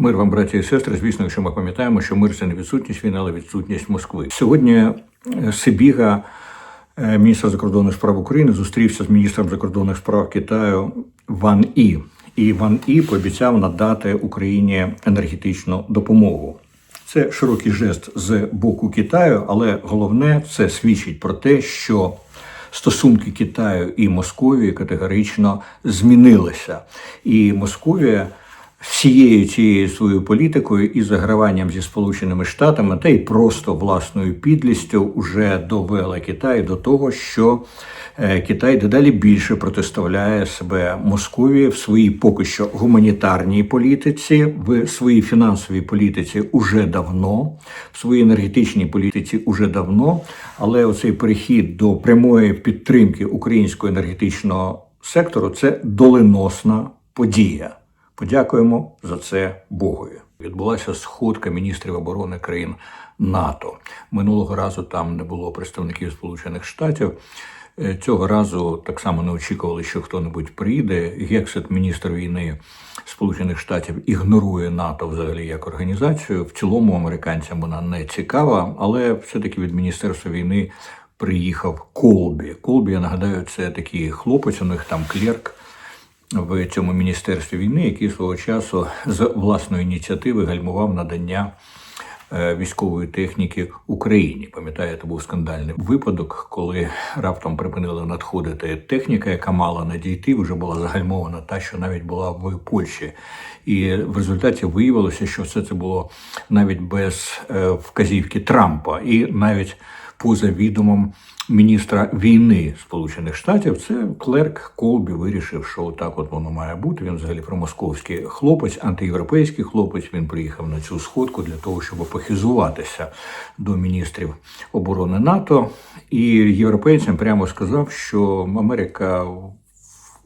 Мир вам, браті і сестри. Звісно, якщо ми пам'ятаємо, що мир це не відсутність війни, але відсутність Москви. Сьогодні е, Сибіга, е, міністр закордонних справ України, зустрівся з міністром закордонних справ Китаю Ван І. І Ван І пообіцяв надати Україні енергетичну допомогу. Це широкий жест з боку Китаю, але головне це свідчить про те, що стосунки Китаю і Московії категорично змінилися. І Московія всією цією своєю політикою і заграванням зі Сполученими Штатами, та й просто власною підлістю вже довела Китай до того, що е, Китай дедалі більше протиставляє себе Московії в своїй поки що гуманітарній політиці, в своїй фінансовій політиці уже давно, в своїй енергетичній політиці уже давно. Але оцей перехід до прямої підтримки українського енергетичного сектору це доленосна подія. Подякуємо за це Богові. Відбулася сходка міністрів оборони країн НАТО. Минулого разу там не було представників Сполучених Штатів. Е, Цього разу так само не очікували, що хто-небудь прийде. Гексет, міністр війни Сполучених Штатів, ігнорує НАТО взагалі як організацію. В цілому американцям вона не цікава, але все-таки від міністерства війни приїхав Колбі. Колбі, я нагадаю, це такий хлопець, у них там клерк в цьому міністерстві війни, який свого часу з власної ініціативи гальмував надання е, військової техніки Україні. Пам'ятаєте, був скандальний випадок, коли раптом припинила надходити техніка, яка мала надійти, вже була загальмована та, що навіть була в Польщі. І в результаті виявилося, що все це було навіть без е, вказівки Трампа, і навіть поза відомом міністра війни Сполучених Штатів, це клерк Колбі вирішив, що так от воно має бути. Він взагалі промосковський хлопець, антиєвропейський хлопець. Він приїхав на цю сходку для того, щоб похизуватися до міністрів оборони НАТО. І європейцям прямо сказав, що Америка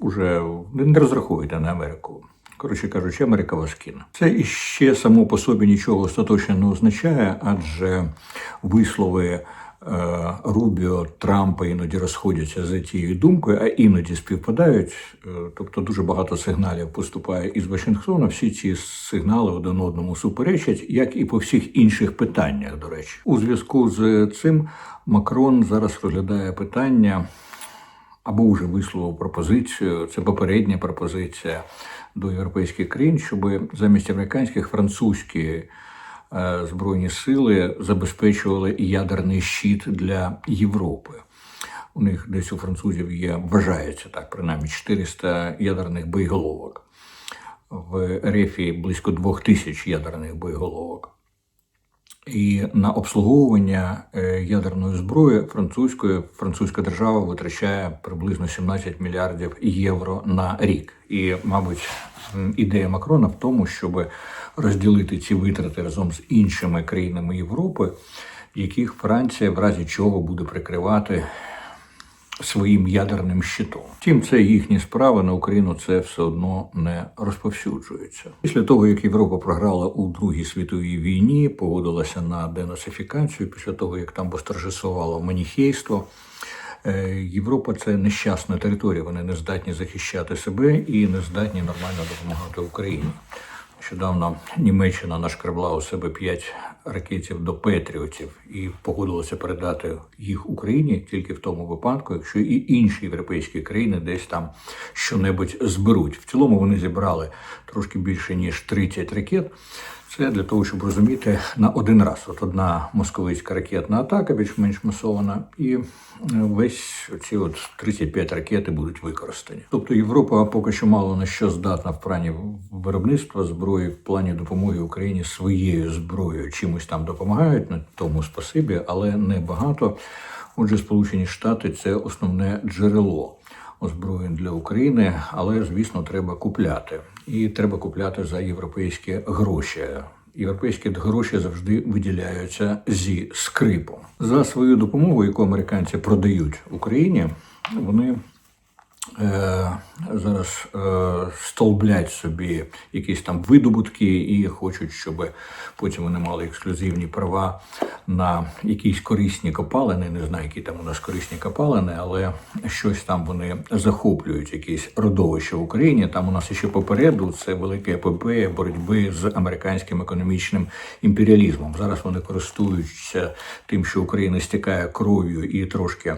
вже не розраховуйте на Америку. Коротше кажучи, Америка вас кине. Це іще само по собі нічого остаточно не означає, адже вислови Рубіо Трампа іноді розходяться за тією думкою, а іноді співпадають. Е, Тобто дуже багато сигналів поступає із Вашингтона. Всі ці сигнали один одному суперечать, як і по всіх інших питаннях. До речі, у зв'язку з цим Макрон зараз розглядає питання або вже висловив пропозицію, це попередня пропозиція до європейських країн, щоб замість американських французькі е, збройні сили забезпечували ядерний щит для Європи. У них десь у французів є, вважається так, принаймні 400 ядерних боєголовок. В Рефі близько 2000 ядерних боєголовок. І на обслуговування е, ядерної зброї французької французька держава витрачає приблизно 17 мільярдів євро на рік. І, мабуть, ідея Макрона в тому, щоб розділити ці витрати разом з іншими країнами Європи, яких Франція в разі чого буде прикривати своїм ядерним щитом. Втім, це їхні справи на Україну це все одно не розповсюджується. Після того, як Європа програла у Другій світовій війні, погодилася на денацифікацію, після того як там восторжествувало маніхейство. е, Європа це нещасна територія. Вони не здатні захищати себе і не здатні нормально допомагати Україні. Нещодавно Німеччина нашкребла у себе п'ять ракетів до Петріотів і погодилася передати їх Україні тільки в тому випадку, якщо і інші європейські країни десь там щонебудь зберуть. В цілому вони зібрали трошки більше ніж 30 ракет. Це для того, щоб розуміти на один раз. От одна московицька ракетна атака, більш-менш масована, і е, весь ці от 35 ракети будуть використані. Тобто Європа поки що мало на що здатна в плані виробництва зброї, в плані допомоги Україні своєю зброєю. Чимось там допомагають на тому спасибі, але не багато. Отже, Сполучені Штати це основне джерело озброєнь для України, але звісно треба купляти. І треба купляти за європейські гроші. Європейські гроші завжди виділяються зі скрипу За свою допомогу, яку американці продають Україні, вони зараз е, столблять собі якісь там видобутки і хочуть, щоб потім вони мали ексклюзивні права на якісь корисні копалини. Не знаю, які там у нас корисні копалини, але щось там вони захоплюють, якісь родовища в Україні. Там у нас ще попереду це велике епопея боротьби з американським економічним імперіалізмом. Зараз вони користуються тим, що Україна стікає кров'ю і трошки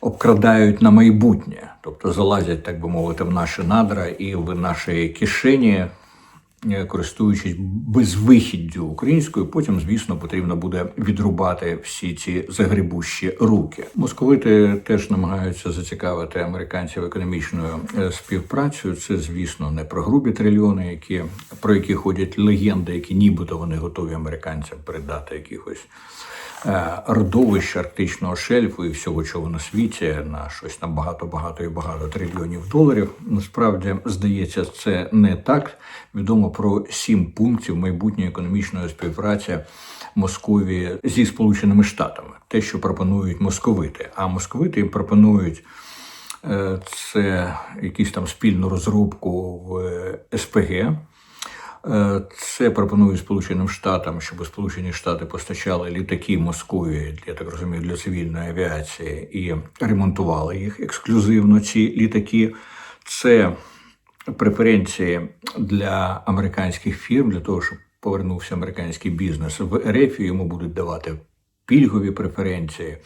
обкрадають на майбутнє, тобто залазять, так би мовити, в наші надра і в наші кишені. е, Користуючись безвихіддю українською, потім, звісно, потрібно буде відрубати всі ці загрібущі руки. Московити теж намагаються зацікавити американців економічною е, співпрацею. Це, звісно, не про грубі трильйони, які про які ходять легенди, які нібито вони готові американцям передати якихось е, родовищ арктичного шельфу і всього, чого на світі, на щось там багато, багато і багато трильйонів доларів. Насправді здається, це не так. Відомо про сім пунктів майбутньої економічної співпраці Московії зі Сполученими Штатами, те, що пропонують московити. А московити пропонують. е, Це якісь там спільну розробку в е, СПГ, Це пропонує Сполученим Штатам, щоб Сполучені Штати постачали літаки Москві, я так розумію, для цивільної авіації і ремонтували їх ексклюзивно. Ці літаки. Це преференції для американських фірм для того, щоб повернувся американський бізнес в РФ. Йому будуть давати пільгові преференції.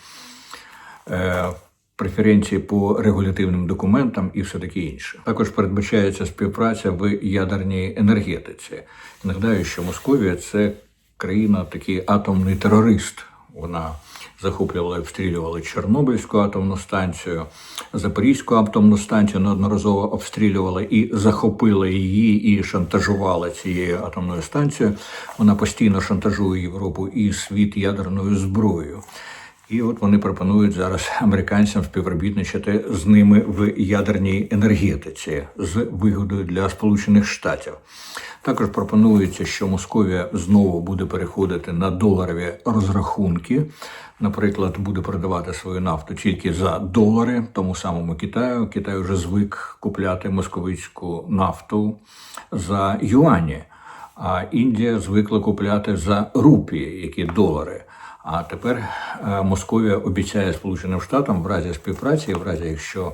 Преференції по регулятивним документам і все таке інше. Також передбачається співпраця в ядерній енергетиці. Нагадаю, що Московія це країна, такий атомний терорист. Вона захоплювала і обстрілювала Чорнобильську атомну станцію, Запорізьку атомну станцію неодноразово обстрілювала і захопила її, і шантажувала цією атомною станцією. Вона постійно шантажує Європу і світ ядерною зброєю. І от вони пропонують зараз американцям співробітничати з ними в ядерній енергетиці з вигодою для Сполучених Штатів. Також пропонується, що Московія знову буде переходити на доларові розрахунки. Наприклад, буде продавати свою нафту тільки за долари, тому самому Китаю. Китай вже звик купляти московицьку нафту за юані, а Індія звикла купляти за рупії, які долари. А тепер е, Московія обіцяє Сполученим Штатам в разі співпраці, в разі якщо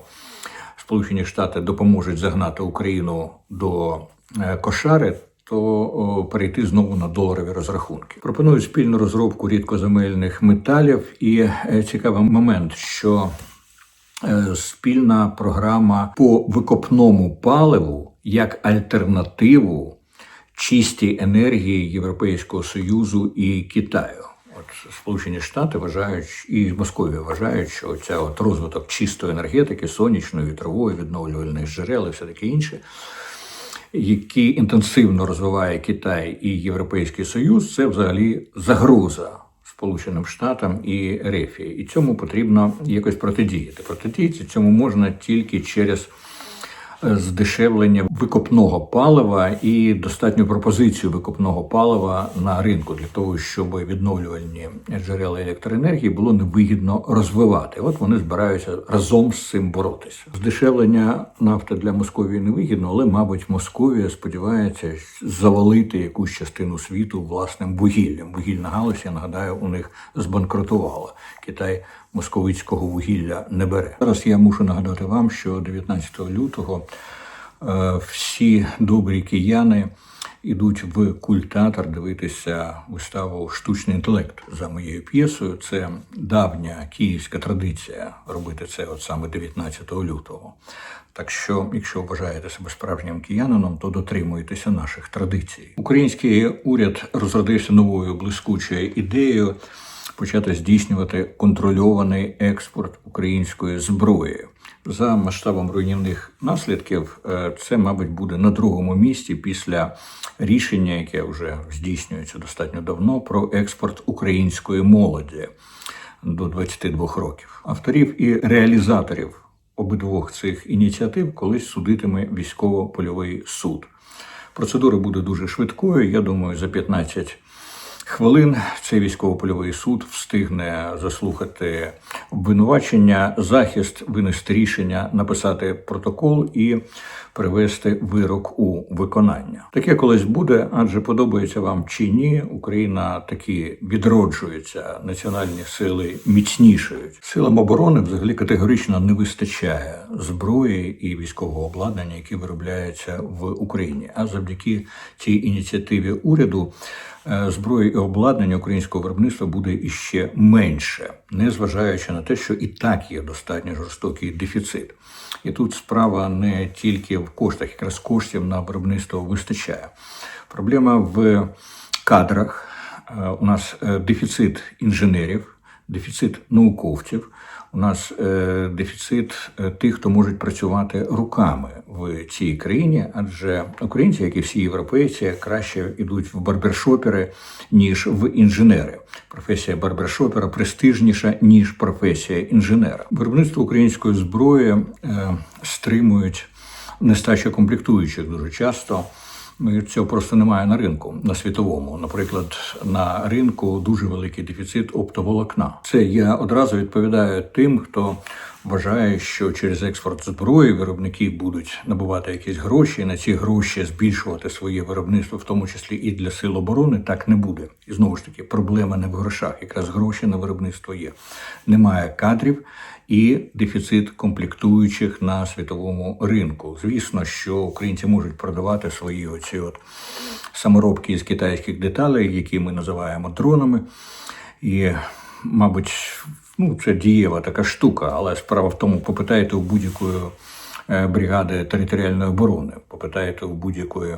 Сполучені Штати допоможуть загнати Україну до е, кошари, то перейти знову на доларові розрахунки. Пропонують спільну розробку рідкоземельних металів, і е, цікавий момент, що спільна програма по викопному паливу як альтернативу чистій енергії Європейського Союзу і Китаю. Сполучені Штати вважають і Московія вважають, що ця от розвиток чистої енергетики, сонячної, вітрової, відновлювальних джерел і все таке інше, які інтенсивно розвиває Китай і Європейський Союз, це взагалі загроза Сполученим Штатам і РЕФІ. І цьому потрібно якось протидіяти. Протидіяти цьому можна тільки через здешевлення викопного палива і достатню пропозицію викопного палива на ринку для того, щоб відновлювальні джерела електроенергії було невигідно розвивати. От вони збираються разом з цим боротися. Здешевлення нафти для Московії невигідно, але, мабуть, Московія сподівається завалити якусь частину світу власним вугіллям. Вугільна галузь, я нагадаю, у них збанкрутувала. Китай московицького вугілля не бере. Зараз я мушу нагадати вам, що 19 лютого е, всі добрі кияни ідуть в культатор дивитися виставу Штучний інтелект за моєю п'єсою. Це давня київська традиція робити це от саме 19 лютого. Так що, якщо вважаєте себе справжнім киянином, то дотримуйтеся наших традицій. Український уряд розродився новою блискучою ідеєю почати здійснювати контрольований експорт української зброї. За масштабом руйнівних наслідків, е, це, мабуть, буде на другому місці після рішення, яке вже здійснюється достатньо давно, про експорт української молоді до 22 років. Авторів і реалізаторів обидвох цих ініціатив колись судитиме військово-польовий суд. Процедура буде дуже швидкою. Я думаю, за 15 хвилин цей військово-польовий суд встигне заслухати обвинувачення, захист, винести рішення, написати протокол і привести вирок у виконання. Таке колись буде, адже подобається вам чи ні, Україна таки відроджується, національні сили міцнішають. Силам оборони взагалі категорично не вистачає зброї і військового обладнання, які виробляються в Україні. А завдяки цій ініціативі уряду. Е, Зброї і обладнання українського виробництва буде іще менше, незважаючи на те, що і так є достатньо жорстокий дефіцит. І тут справа не тільки в коштах, якраз коштів на виробництво вистачає. Проблема в кадрах. Е, У нас е, дефіцит інженерів, дефіцит науковців. У нас е, дефіцит е, тих, хто можуть працювати руками в цій країні, адже українці, як і всі європейці, краще йдуть в барбершопери, ніж в інженери. Професія барбершопера престижніша, ніж професія інженера. Виробництво української зброї е, стримують нестача комплектуючих дуже часто. Ну, Цього просто немає на ринку на світовому. Наприклад, на ринку дуже великий дефіцит оптоволокна. Це я одразу відповідаю тим, хто вважає, що через експорт зброї виробники будуть набувати якісь гроші, і на ці гроші збільшувати своє виробництво, в тому числі і для сил оборони. Так не буде. І знову ж таки, проблема не в грошах. Якраз гроші на виробництво є. Немає кадрів і дефіцит комплектуючих на світовому ринку. Звісно, що українці можуть продавати свої оці от саморобки із китайських деталей, які ми називаємо дронами. І, мабуть, ну, це дієва така штука, але справа в тому, попитайте у будь-якої е, бригади територіальної оборони, попитайте у будь-якої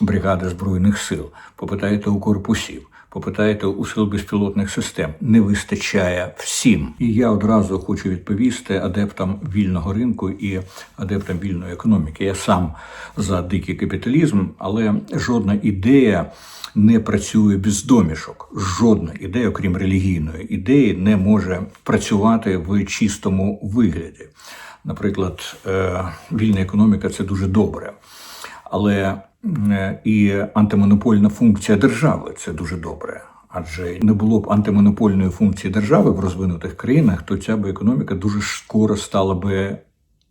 бригади збройних сил, попитайте у корпусів. Попитайте у сил безпілотних систем не вистачає всім. І я одразу хочу відповісти адептам вільного ринку і адептам вільної економіки. Я сам за дикий капіталізм, але жодна ідея не працює без домішок. Жодна ідея, окрім релігійної ідеї, не може працювати в чистому вигляді. Наприклад, е, вільна економіка це дуже добре. Але і антимонопольна функція держави це дуже добре. Адже не було б антимонопольної функції держави в розвинутих країнах, то ця би економіка дуже скоро стала би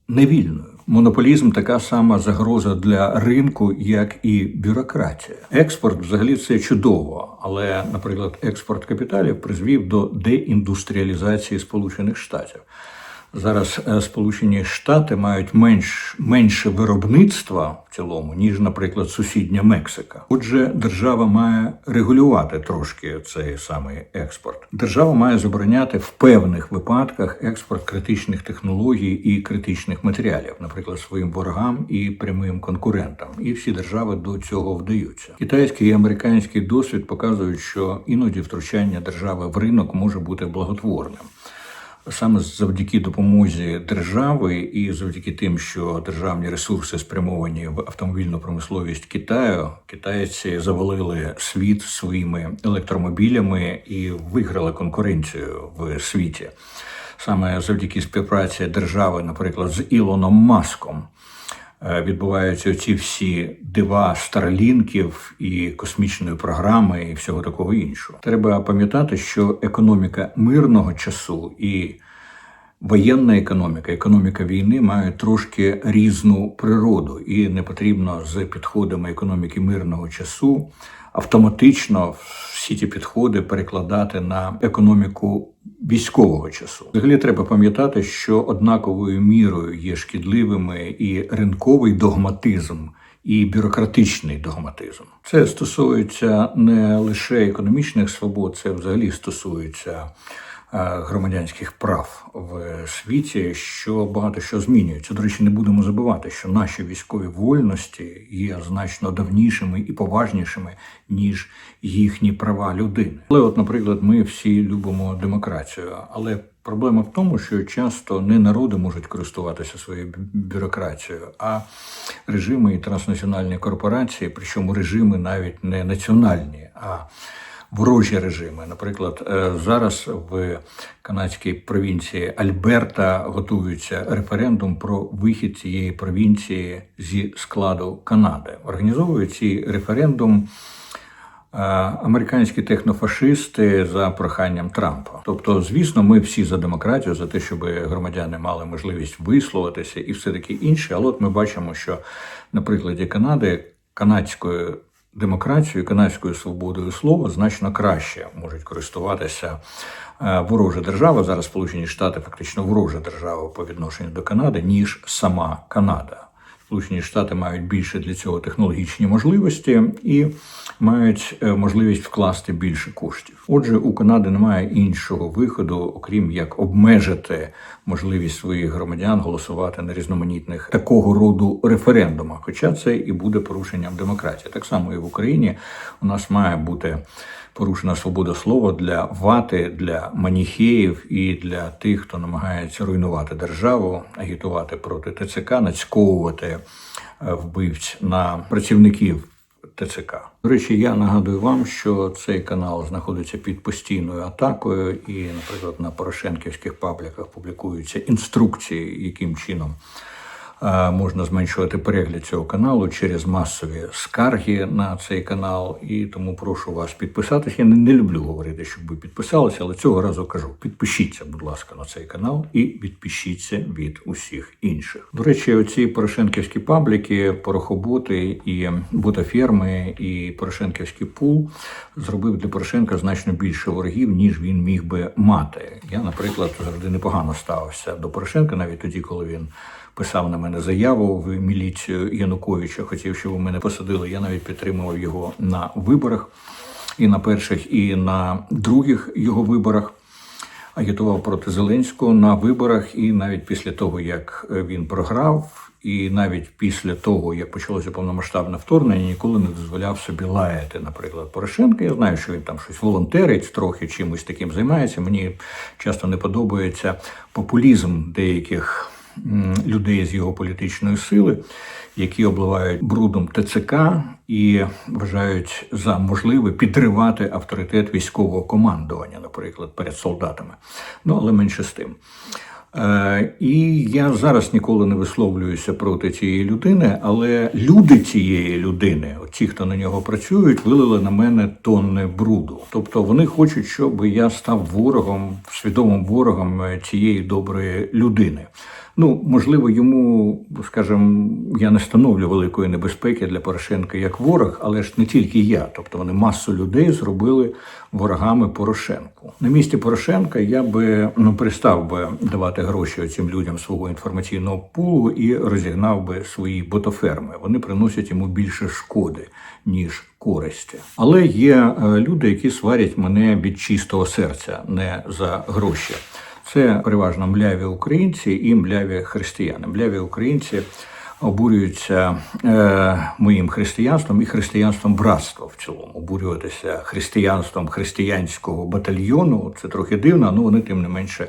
невільною. Монополізм така сама загроза для ринку, як і бюрократія. Експорт взагалі це чудово, але, наприклад, експорт капіталів призвів до деіндустріалізації Сполучених Штатів. Зараз е, Сполучені Штати мають менш, менше виробництва в цілому, ніж, наприклад, сусідня Мексика. Отже, держава має регулювати трошки цей самий експорт. Держава має забороняти в певних випадках експорт критичних технологій і критичних матеріалів, наприклад, своїм ворогам і прямим конкурентам. І всі держави до цього вдаються. Китайський і американський досвід показують, що іноді втручання держави в ринок може бути благотворним. Саме завдяки допомозі держави і завдяки тим, що державні ресурси спрямовані в автомобільну промисловість Китаю, китайці завалили світ своїми електромобілями і виграли конкуренцію в світі. Саме завдяки співпраці держави, наприклад, з Ілоном Маском. Е, Відбуваються ці всі дива старлінків і космічної програми, і всього такого іншого. Треба пам'ятати, що економіка мирного часу і воєнна економіка, економіка війни мають трошки різну природу, і не потрібно з підходами економіки мирного часу автоматично всі ці підходи перекладати на економіку військового часу. Взагалі треба пам'ятати, що однаковою мірою є шкідливими і ринковий догматизм. І бюрократичний догматизм це стосується не лише економічних свобод, це взагалі стосується громадянських прав в світі, що багато що змінюється. До речі, не будемо забувати, що наші військові вольності є значно давнішими і поважнішими, ніж їхні права людини. Але, от, наприклад, ми всі любимо демократію, але Проблема в тому, що часто не народи можуть користуватися своєю бюрократією, а режими і транснаціональні корпорації, причому режими навіть не національні, а ворожі режими. Наприклад, е, зараз в канадській провінції Альберта готується референдум про вихід цієї провінції зі складу Канади. Організовує цей референдум е, американські технофашисти за проханням Трампа. Тобто, звісно, ми всі за демократію, за те, щоб громадяни мали можливість висловитися і все таке інше. Але от ми бачимо, що на прикладі Канади канадською демократією, канадською свободою слова значно краще можуть користуватися е, ворожа держава. Зараз Сполучені Штати фактично ворожа держава по відношенню до Канади, ніж сама Канада. Сполучені Штати мають більше для цього технологічні можливості і мають е, можливість вкласти більше коштів. Отже, у Канади немає іншого виходу, окрім як обмежити можливість своїх громадян голосувати на різноманітних такого роду референдумах. Хоча це і буде порушенням демократії. Так само і в Україні у нас має бути порушена свобода слова для вати, для маніхеїв і для тих, хто намагається руйнувати державу, агітувати проти ТЦК, нацьковувати е, вбивць на працівників. ТЦК. До речі, я нагадую вам, що цей канал знаходиться під постійною атакою, і, наприклад, на Порошенківських пабліках публікуються інструкції, яким чином можна зменшувати перегляд цього каналу через масові скарги на цей канал. І тому прошу вас підписатися. Я не, люблю говорити, щоб ви підписалися, але цього разу кажу: підпишіться, будь ласка, на цей канал і відпишіться від усіх інших. До речі, оці порошенківські пабліки, порохоботи і ботаферми, і Порошенківський пул зробив для Порошенка значно більше ворогів, ніж він міг би мати. Я, наприклад, завжди непогано ставився до Порошенка, навіть тоді, коли він писав на мене заяву в міліцію Януковича, хотів, щоб мене посадили. Я навіть підтримував його на виборах і на перших, і на других його виборах. Агітував проти Зеленського на виборах, і навіть після того, як він програв, і навіть після того, як почалося повномасштабне вторгнення, ніколи не дозволяв собі лаяти, наприклад, Порошенка. Я знаю, що він там щось волонтерить, трохи чимось таким займається. Мені часто не подобається популізм деяких людей з його політичної сили, які обливають брудом ТЦК і вважають за можливе підривати авторитет військового командування, наприклад, перед солдатами. Ну але менше з тим. Е, І я зараз ніколи не висловлююся проти цієї людини, але люди цієї людини, ті, хто на нього працюють, вилили на мене тонни бруду. Тобто вони хочуть, щоб я став ворогом, свідомим ворогом е, цієї доброї людини. Ну, можливо, йому, скажімо, я не становлю великої небезпеки для Порошенка як ворог, але ж не тільки я. Тобто вони масу людей зробили ворогами Порошенку. На місці Порошенка я би ну перестав би давати гроші цим людям свого інформаційного пулу і розігнав би свої ботоферми. Вони приносять йому більше шкоди ніж користі. Але є е, люди, які сварять мене від чистого серця, не за гроші. Це переважно мляві українці і мляві християни. Мляві українці обурюються е, моїм християнством і християнством братства в цілому. Обурюватися християнством християнського батальйону це трохи дивно, але вони тим не менше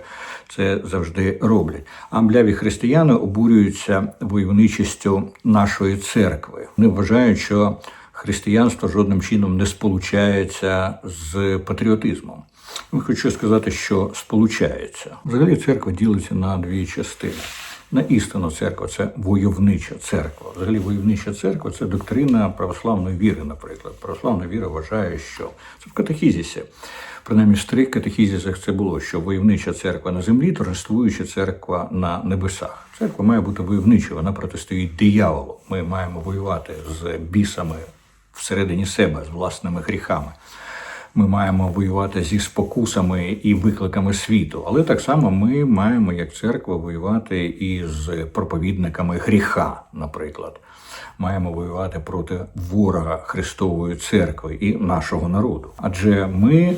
це завжди роблять. А мляві християни обурюються войовничістю нашої церкви. Вони вважають, що християнство жодним чином не сполучається з патріотизмом. Хочу сказати, що сполучається. Взагалі церква ділиться на дві частини. На істину церква це войовнича церква. Взагалі, войовнича церква це доктрина православної віри, наприклад. Православна віра вважає, що це в катехізісі. Принаймні, в старих катехізісах це було, що войовнича церква на землі, торжествуюча церква на небесах. Церква має бути войовничою, вона протистоїть дияволу. Ми маємо воювати з бісами всередині себе, з власними гріхами ми маємо воювати зі спокусами і викликами світу, але так само ми маємо, як церква, воювати і з проповідниками гріха, наприклад. Маємо воювати проти ворога Христової церкви і нашого народу. Адже ми,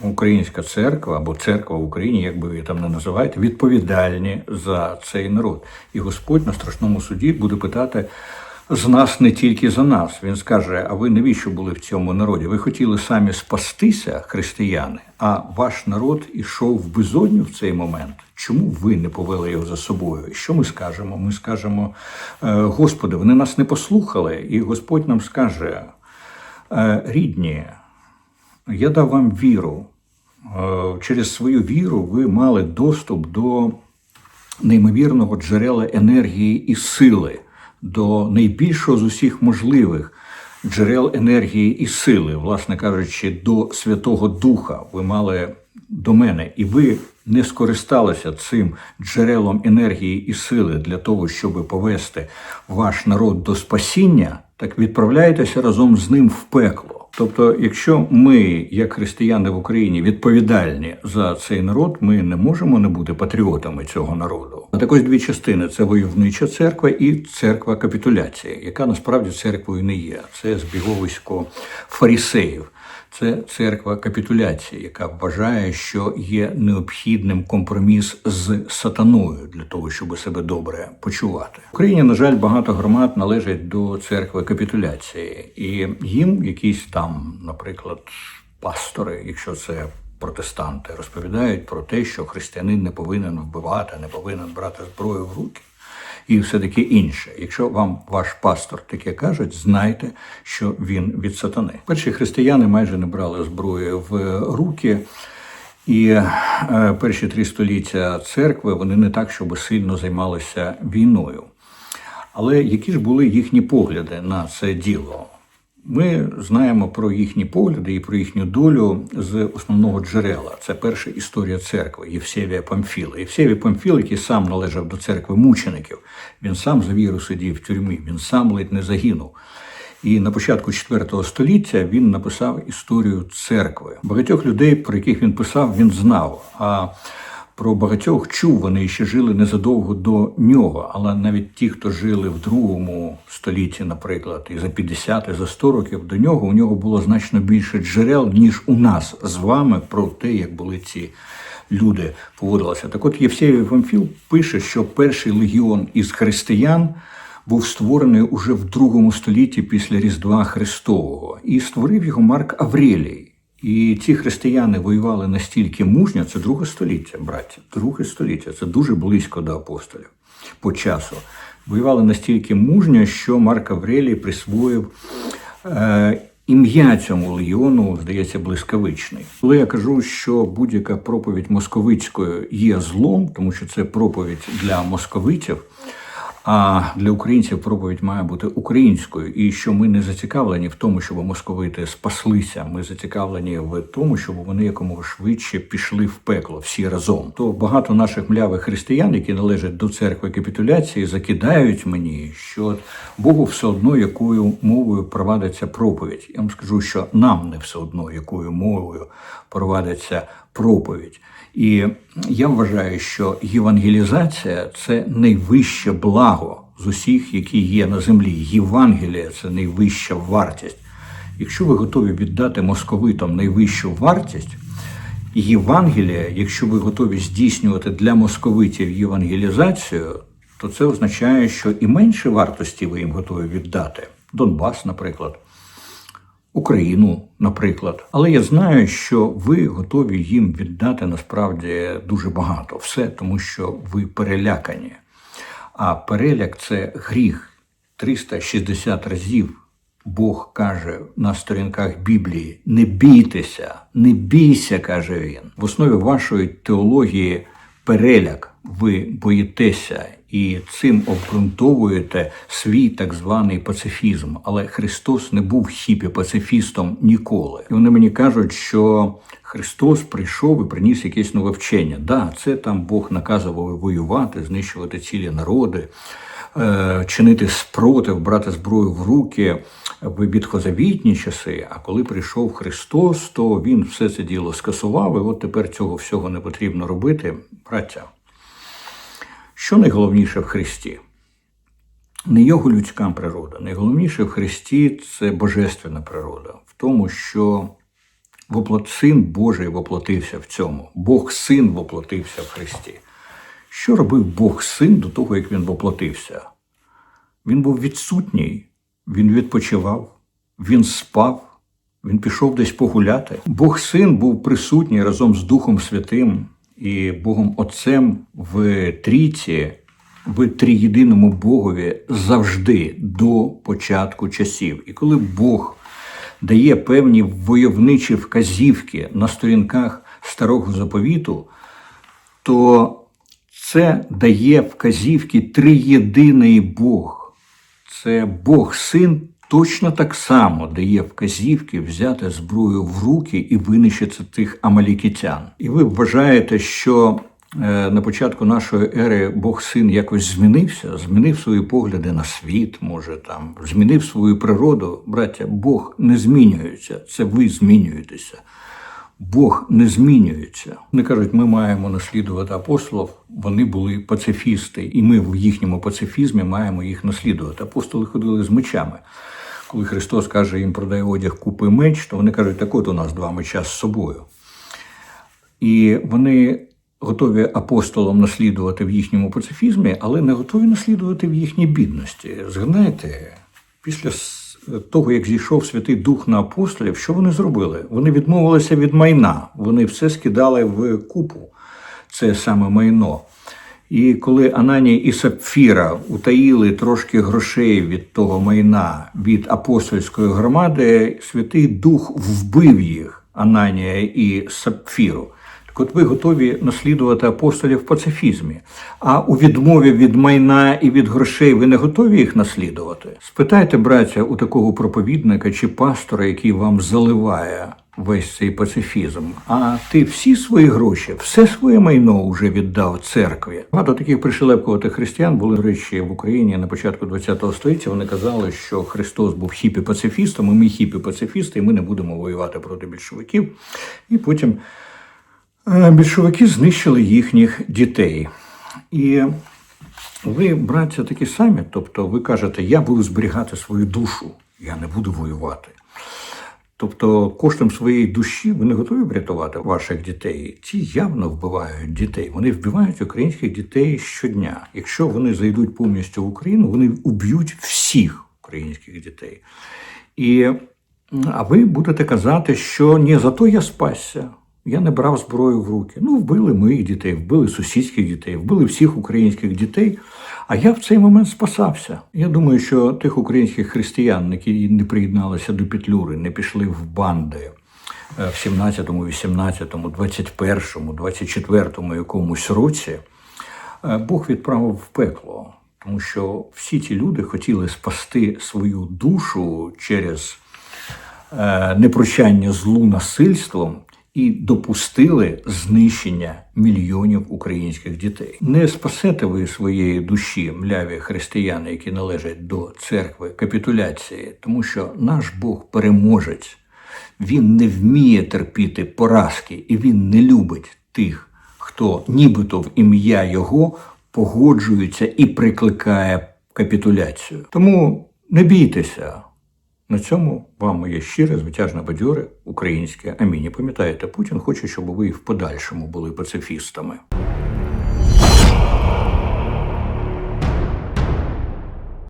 українська церква або церква в Україні, як би ви там не називаєте, відповідальні за цей народ. І Господь на страшному суді буде питати з нас не тільки за нас. Він скаже: а ви навіщо були в цьому народі? Ви хотіли самі спастися, християни, а ваш народ ішов в безодню в цей момент. Чому ви не повели його за собою? Що ми скажемо? Ми скажемо, «Е, Господи, вони нас не послухали, і Господь нам скаже: «Е, рідні, я дав вам віру. Е, Через свою віру ви мали доступ до неймовірного джерела енергії і сили до найбільшого з усіх можливих джерел енергії і сили, власне кажучи, до Святого Духа. Ви мали до мене, і ви не скористалися цим джерелом енергії і сили для того, щоб повести ваш народ до спасіння, так відправляйтеся разом з ним в пекло. Тобто, якщо ми, як християни в Україні, відповідальні за цей народ, ми не можемо не бути патріотами цього народу. А також дві частини: це войовнича церква і церква капітуляції, яка насправді церквою не є. Це збіговисько фарісеїв. Це церква капітуляції, яка вважає, що є необхідним компроміс з сатаною для того, щоб себе добре почувати. В Україні, на жаль, багато громад належать до церкви капітуляції, і їм якісь там, наприклад, пастори, якщо це протестанти, розповідають про те, що християнин не повинен вбивати, не повинен брати зброю в руки і все таке інше. Якщо вам ваш пастор таке кажуть, знайте, що він від сатани. Перші християни майже не брали зброї в руки. І е, перші три століття церкви вони не так, щоб сильно займалися війною. Але які ж були їхні погляди на це діло? Ми знаємо про їхні погляди і про їхню долю з основного джерела. Це перша історія церкви Євсевія Памфіла. Євсевій Памфіл, який сам належав до церкви мучеників, він сам за віру сидів в тюрмі, він сам ледь не загинув. І на початку IV століття він написав історію церкви. Багатьох людей, про яких він писав, він знав. А про багатьох чув вони ще жили незадовго до нього, але навіть ті, хто жили в другому столітті, наприклад, і за 50, і за 100 років до нього, у нього було значно більше джерел, ніж у нас з вами про те, як були ці люди поводилися. Так от Євсевій Памфіл пише, що перший легіон із християн був створений уже в другому столітті після Різдва Христового, і створив його Марк Аврелій. І ці християни воювали настільки мужньо, це друге століття, браття, друге століття, це дуже близько до апостолів по часу. Воювали настільки мужньо, що Марк Аврелій присвоїв е, ім'я цьому легіону, здається, блискавичний. Коли я кажу, що будь-яка проповідь московицькою є злом, тому що це проповідь для московитів. А для українців проповідь має бути українською, і що ми не зацікавлені в тому, щоб московити спаслися. Ми зацікавлені в тому, щоб вони якомога швидше пішли в пекло всі разом. То багато наших млявих християн, які належать до церкви капітуляції, закидають мені, що Богу все одно якою мовою провадиться проповідь. Я вам скажу, що нам не все одно якою мовою провадиться проповідь. І я вважаю, що євангелізація це найвище благо з усіх, які є на землі. Євангелія це найвища вартість. Якщо ви готові віддати московитам найвищу вартість, Євангелія, якщо ви готові здійснювати для московитів євангелізацію, то це означає, що і менше вартості ви їм готові віддати. Донбас, наприклад. Україну, наприклад. Але я знаю, що ви готові їм віддати насправді дуже багато. Все тому, що ви перелякані. А переляк це гріх 360 разів. Бог каже на сторінках Біблії: не бійтеся, не бійся, каже він. В основі вашої теології переляк. Ви боїтеся і цим обґрунтовуєте свій так званий пацифізм. Але Христос не був хіпі-пацифістом ніколи. І вони мені кажуть, що Христос прийшов і приніс якесь нове вчення. Да, це там Бог наказував воювати, знищувати цілі народи. е, Чинити спротив, брати зброю в руки в відхозавітні часи. А коли прийшов Христос, то він все це діло скасував. І от тепер цього всього не потрібно робити, браття. Що найголовніше в Христі? Не його людська природа. Найголовніше в Христі це божественна природа, в тому, що воплот, син Божий воплотився в цьому. Бог син воплотився в Христі. Що робив Бог син до того, як він воплотився? Він був відсутній, він відпочивав, він спав, він пішов десь погуляти. Бог син був присутній разом з Духом Святим і Богом Отцем в трійці, в трієдиному Богові завжди до початку часів. І коли Бог дає певні войовничі вказівки на сторінках старого заповіту, то це дає вказівки триєдиний Бог. Це Бог Син точно так само дає вказівки взяти зброю в руки і винищити тих амалікітян. І ви вважаєте, що е, на початку нашої ери Бог син якось змінився, змінив свої погляди на світ, може там змінив свою природу. Браття, Бог не змінюється, це ви змінюєтеся. Бог не змінюється. Вони кажуть, ми маємо наслідувати апостолів. Вони були пацифісти, і ми в їхньому пацифізмі маємо їх наслідувати. Апостоли ходили з мечами. Коли Христос каже їм продай одяг, купи меч, то вони кажуть, так от у нас два меча з собою. І вони готові апостолам наслідувати в їхньому пацифізмі, але не готові наслідувати в їхній бідності. Згадайте, після того, як зійшов Святий Дух на апостолів, що вони зробили? Вони відмовилися від майна, вони все скидали в купу, це саме майно. І коли Ананія і Сапфіра утаїли трошки грошей від того майна від апостольської громади, Святий Дух вбив їх, Ананія і Сапфіру. Так от ви готові наслідувати апостолів в пацифізмі. А у відмові від майна і від грошей ви не готові їх наслідувати? Спитайте, браття, у такого проповідника чи пастора, який вам заливає весь цей пацифізм. А ти всі свої гроші, все своє майно вже віддав церкві. Багато таких пришелепкуватих християн були, до речі, в Україні на початку ХХ століття. Вони казали, що Христос був хіпі-пацифістом, і ми хіпі-пацифісти, і ми не будемо воювати проти більшовиків. І потім більшовики знищили їхніх дітей. І ви, браття, такі самі, тобто ви кажете, я буду зберігати свою душу, я не буду воювати. Тобто коштом своєї душі ви не готові врятувати ваших дітей. Ці явно вбивають дітей. Вони вбивають українських дітей щодня. Якщо вони зайдуть повністю в Україну, вони уб'ють всіх українських дітей. І а ви будете казати, що ні, зато я спасся. Я не брав зброю в руки. Ну, вбили моїх дітей, вбили сусідських дітей, вбили всіх українських дітей. А я в цей момент спасався. Я думаю, що тих українських християн, які не приєдналися до Петлюри, не пішли в банди е, в 17-му, 18-му, 21-му, 24-му якомусь році, е, Бог відправив в пекло. Тому що всі ті люди хотіли спасти свою душу через е, непрощання злу насильством і допустили знищення мільйонів українських дітей. Не спасете ви своєї душі, мляві християни, які належать до церкви капітуляції, тому що наш Бог переможець. Він не вміє терпіти поразки, і він не любить тих, хто нібито в ім'я Його погоджується і прикликає капітуляцію. Тому не бійтеся. На цьому вам моє щире, звитяжне бадьоре українське амінь. Пам'ятаєте, Путін хоче, щоб ви в подальшому були пацифістами.